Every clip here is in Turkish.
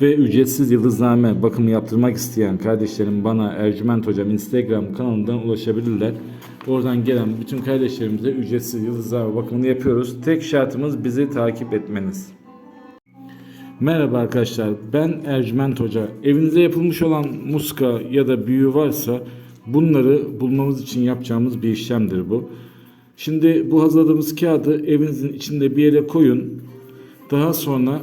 Ve ücretsiz yıldızname bakımı yaptırmak isteyen kardeşlerim bana Ercüment Hocam Instagram kanalından ulaşabilirler. Oradan gelen bütün kardeşlerimize ücretsiz yıldızname bakımını yapıyoruz. Tek şartımız bizi takip etmeniz. Merhaba arkadaşlar ben Ercüment Hoca. Evinize yapılmış olan muska ya da büyü varsa bunları bulmamız için yapacağımız bir işlemdir bu. Şimdi bu hazırladığımız kağıdı evinizin içinde bir yere koyun. Daha sonra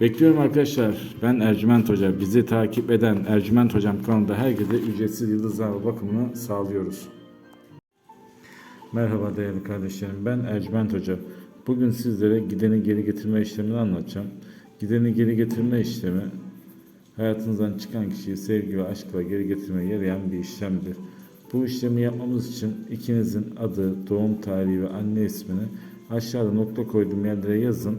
Bekliyorum arkadaşlar. Ben Ercüment Hoca. Bizi takip eden Ercüment Hocam kanalında herkese ücretsiz yıldızlama bakımını sağlıyoruz. Merhaba değerli kardeşlerim. Ben Ercüment Hoca. Bugün sizlere gideni geri getirme işlemini anlatacağım. Gideni geri getirme işlemi hayatınızdan çıkan kişiyi sevgi ve aşkla geri getirmeye yarayan bir işlemdir. Bu işlemi yapmamız için ikinizin adı, doğum tarihi ve anne ismini aşağıda nokta koyduğum yerlere yazın